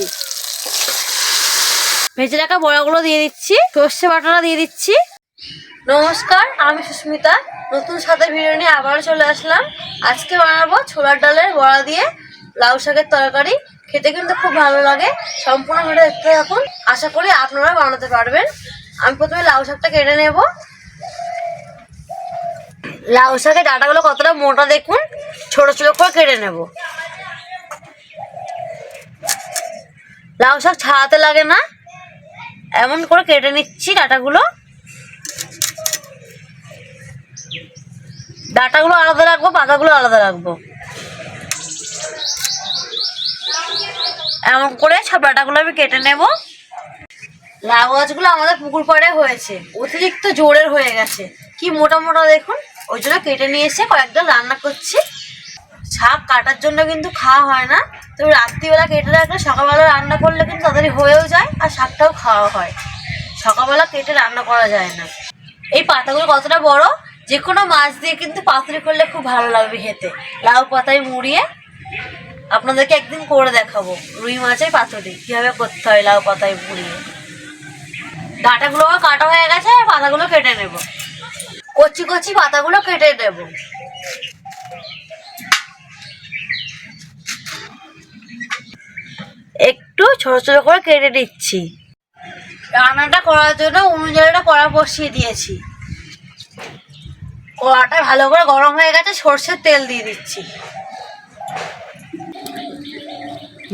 দিচ্ছি। ভেজে রাখা বড়াগুলো দিয়ে দিচ্ছি, সর্ষে বাটাটা দিয়ে দিচ্ছি। নমস্কার, আমি সুস্মিতা। নতুন সাথে ভিডিও নিয়ে আবারও চলে আসলাম। আজকে বানাবো ছোলার ডালের বড়া দিয়ে লাউ শাকের তরকারি। খেতে কিন্তু খুব ভালো লাগে। সম্পূর্ণ ভিডিও দেখতে থাকুন। আশা করি আপনারা বানাতে পারবেন। আমি প্রথমে লাউ শাকটা কেটে নেব। লাউ শাকের ডাটাগুলো কতটা মোটা দেখুন, ছোট ছোট করে কেটে নেব। লাউ শাক ছাড়াতে লাগে না। এমন করে কেটে নিচ্ছি ডাটাগুলো। ডাটাগুলো আলাদা রাখব, পাতাগুলো আলাদা রাখব। এমন করে সব ডাটাগুলো আমি কেটে নেব। লাউ গাছগুলো আমাদের পুকুর পাড়ে হয়েছে। অতিরিক্ত জোরের হয়ে গেছে। কি মোটা মোটা দেখুন। ওই জন্য কেটে নিয়ে এসে কয়েকটা রান্না করছি। শাক কাটার জন্য কিন্তু খাওয়া হয় না। তো রাত্রিবেলা কেটে রাখলে সকালবেলা রান্না করলে কিন্তু তাড়াতাড়ি হয়েও যায় আর শাকটাও খাওয়া হয়। সকালবেলা কেটে রান্না করা যায় না। এই পাতাগুলো কতটা বড়? যে কোনো মাছ দিয়ে কিন্তু পাতুরি করলে খুব ভালো লাগবে খেতে। লাউ পাতায় মুড়িয়ে আপনাদেরকে একদিন করে দেখাবো। রুই মাছের পাতুরি, কীভাবে করতে হয় লাউ পাতায় মুড়িয়ে। ডাটাগুলো কাটা হয়ে গেছে, আর পাতাগুলো কেটে নেব। কচি কচি পাতাগুলো কেটে নেব ছোট ছোট করে কেটে দিচ্ছি। রান্নাটা করার জন্য অনুযায়ীটা কড়া বসিয়ে দিয়েছি। কড়াটা ভালো করে গরম হয়ে গেছে, সর্ষের তেল দিয়ে দিচ্ছি।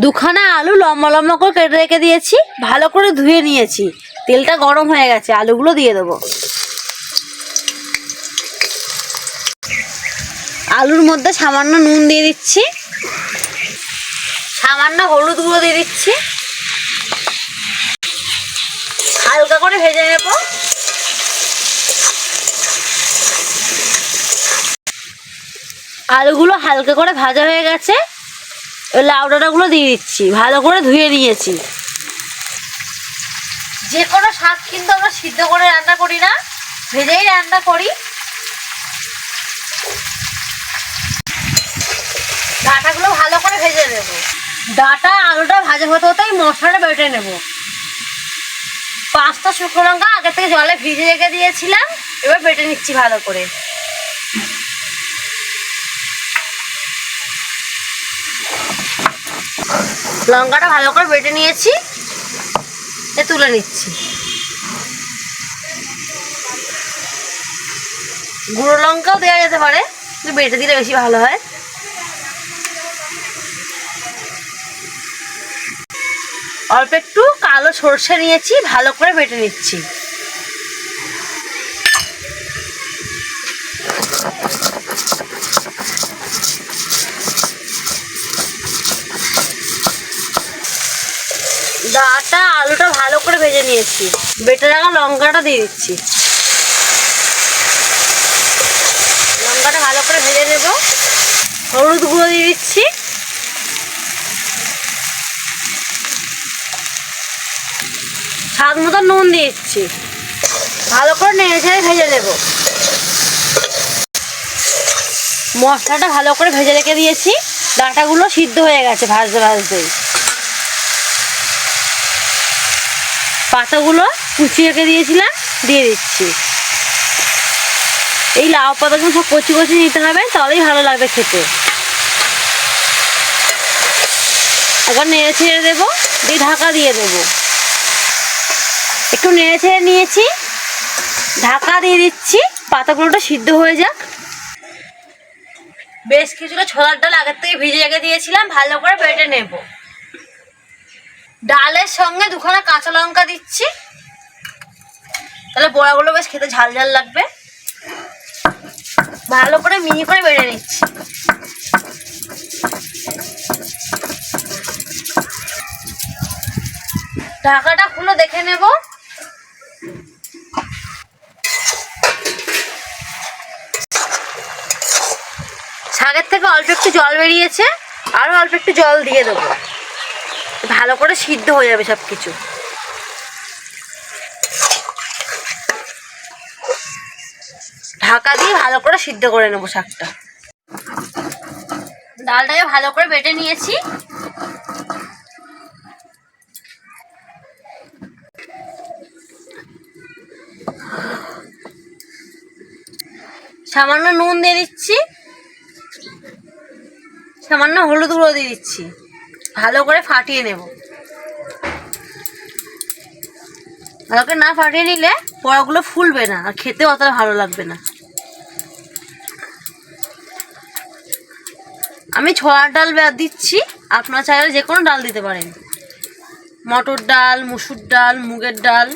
দুখানা আলু লম্বা লম্বা করে কেটে রেখে দিয়েছি, ভালো করে ধুয়ে নিয়েছি। তেলটা গরম হয়ে গেছে, আলুগুলো দিয়ে দেবো। আলুর মধ্যে সামান্য নুন দিয়ে দিচ্ছি। সামান্য হলুদ গুঁড়ো দিয়ে দিচ্ছি হালকা করে ভেজে নেব আলুগুলো হালকা করে ভাজা হয়ে গেছে। এবার লাউ ডাঁটাগুলো দিয়ে দিচ্ছি, ভালো করে ধুয়ে নিয়েছি। যে কোনো শাক কিন্তু আমরা সিদ্ধ করে রান্না করি না, ভেজেই রান্না করি। ডাটাগুলো ভালো করে ভেজে নেব। ডাটা, আলুটা ভাজা হতে হতেই মশলাটা বেটে নেব। পাঁচটা শুকনো লঙ্কা আগে থেকে জলে ভিজে রেখে দিয়েছিলাম, এবার বেটে নিচ্ছি ভালো করে। লঙ্কাটা ভালো করে বেটে নিয়েছি। এ তুলে নিচ্ছি। গুঁড়ো লঙ্কাও দেওয়া যেতে পারে, কিন্তু বেটে দিলে বেশি ভালো হয়। অল্প একটু কালো সর্ষে নিয়েছি, ভালো করে বেটে নিচ্ছি। ডাটা আলুটা ভালো করে ভেজে নিয়েছি। বেটে রাখা লঙ্কাটা দিয়ে দিচ্ছি। লঙ্কাটা ভালো করে ভেজে নেব। হলুদ গুঁড়ো দিয়ে দিচ্ছি। স্বাদ মতো নুন দিয়ে দিচ্ছি। ভালো করে নেড়ে ছেড়ে ভেজে নেব। মশলাটা ভালো করে ভেজে রেখে দিয়েছি। ডাটাগুলো সিদ্ধ হয়ে গেছে ভাজতে ভাজতেই। পাতাগুলো কুচি রেখে দিয়েছিলাম, দিয়ে দিচ্ছি। এই লাউ পাতাগুলো সব কচি কচি নিতে হবে তাহলেই ভালো লাগবে খেতে। একবার নেড়ে ছেড়ে দেবো, দিয়ে ঢাকা দিয়ে দেবো। একটু নেড়ে ছেড়ে নিয়েছি, ঢাকা দিয়ে দিচ্ছি, পাতাগুলোটা সিদ্ধ হয়ে যাক। বেশ কিছুটা ছোলার ডাল আগের থেকে ভিজে রেখে দিয়েছিলাম, ভালো করে বেটে নেব। ডালের সঙ্গে দুখানা কাঁচা লঙ্কা দিচ্ছি। তাহলে বড়াগুলো বেশ খেতে ঝাল ঝাল লাগবে। ভালো করে মিহি করে বেটে নিচ্ছি। ঢাকাটা খুলে দেখে নেব। শাকের থেকে অল্প একটু জল বেরিয়েছে আরও অল্প একটু জল দিয়ে দেবো। ভালো করে সিদ্ধ হয়ে যাবে সব কিছু ঢাকা দিয়ে ভালো করে সিদ্ধ করে নেব শাকটা। ডালটাকে ভালো করে বেটে নিয়েছি। সামান্য নুন দিয়ে দিচ্ছি। সামান্য হলুদ গুঁড়ো দিয়ে দিচ্ছি। ভালো করে ফাটিয়ে নেব। ভালো করে না ফাটিয়ে নিলে বড়াগুলো ফুলবে না, আর খেতে অতটা ভালো লাগবে না। আমি ছোলার ডাল দিচ্ছি, আপনারা চাইলে যে কোনো ডাল দিতে পারেন। মটর ডাল, মুসুর ডাল, মুগের ডাল।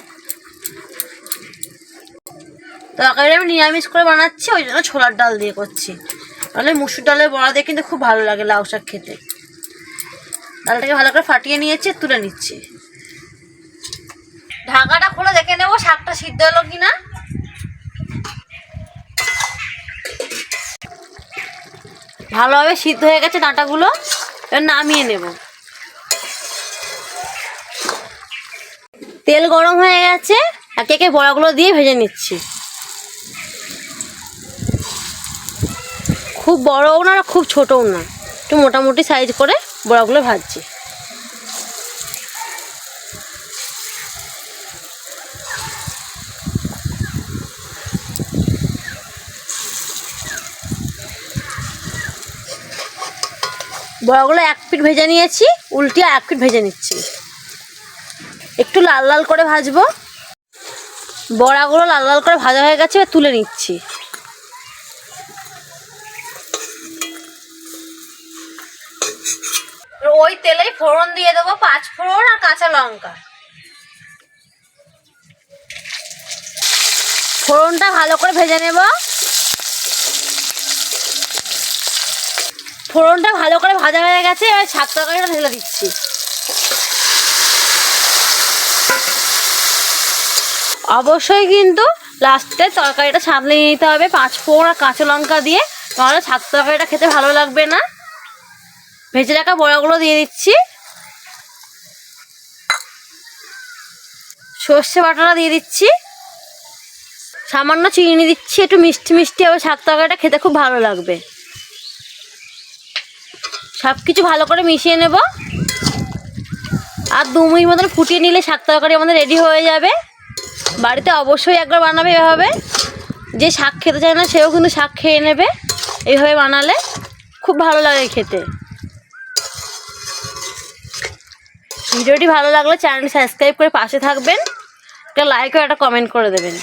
তরকারি আমি নিরামিষ করে বানাচ্ছি, ওই জন্য ছোলার ডাল দিয়ে করছি। তাহলে মুসুর ডালের বড়া দিয়ে কিন্তু খুব ভালো লাগে লাউ শাক খেতে। ডালটাকে ভালো করে ফাটিয়ে নিয়েছি, তুলে নিচ্ছি। ঢাকাটা খুলে দেখে নেব শাকটা সিদ্ধ হলো কিনা। ভালোভাবে সিদ্ধ হয়ে গেছে ডাঁটাগুলো, এবার নামিয়ে নেব। তেল গরম হয়ে গেছে, একে একে বড়াগুলো দিয়ে ভেজে নিচ্ছি। খুব বড়ও না খুব ছোটও না, একটু মোটামুটি সাইজ করে বড়াগুলো ভাজছি। বড়াগুলো এক পিঠ ভেজে নিয়েছি উল্টিয়ে এক পিঠ ভেজে নিচ্ছি। একটু লাল লাল করে ভাজবো। বড়াগুলো লাল লাল করে ভাজা হয়ে গেছে তুলে নিচ্ছি। ওই তেলেই ফোড়ন দিয়ে দেবো, পাঁচ ফোড়ন আর কাঁচা লঙ্কা। ফোড়নটা ভালো করে ভেজে নেব। ফোড়নটা ভালো করে ভাজা হয়ে গেছে, এবার শাক তরকারিটা ঢেলে দিচ্ছি। অবশ্যই কিন্তু লাস্টে তরকারিটা সামলে নিতে হবে, পাঁচ ফোড়ন আর কাঁচা লঙ্কা দিয়ে, নাহলে শাক তরকারিটা খেতে ভালো লাগবে না। ভেজে রাখা বড়াগুলো দিয়ে দিচ্ছি। সর্ষে বাটাটা দিয়ে দিচ্ছি। সামান্য চিনি দিচ্ছি, একটু মিষ্টি মিষ্টি হবে, শাক তরকারিটা খেতে খুব ভালো লাগবে। সব কিছু ভালো করে মিশিয়ে নেব। আর দু মিনিট মতন ফুটিয়ে নিলে শাক তরকারি আমাদের রেডি হয়ে যাবে। বাড়িতে অবশ্যই একবার বানাবে এভাবে। যে শাক খেতে চায় না, সেও কিন্তু শাক খেয়ে নেবে। এইভাবে বানালে খুব ভালো লাগে খেতে। ভিডিওটি ভালো লাগলে চ্যানেল সাবস্ক্রাইব করে পাশে থাকবেন। একটা লাইক ও একটা কমেন্ট করে দেবেন।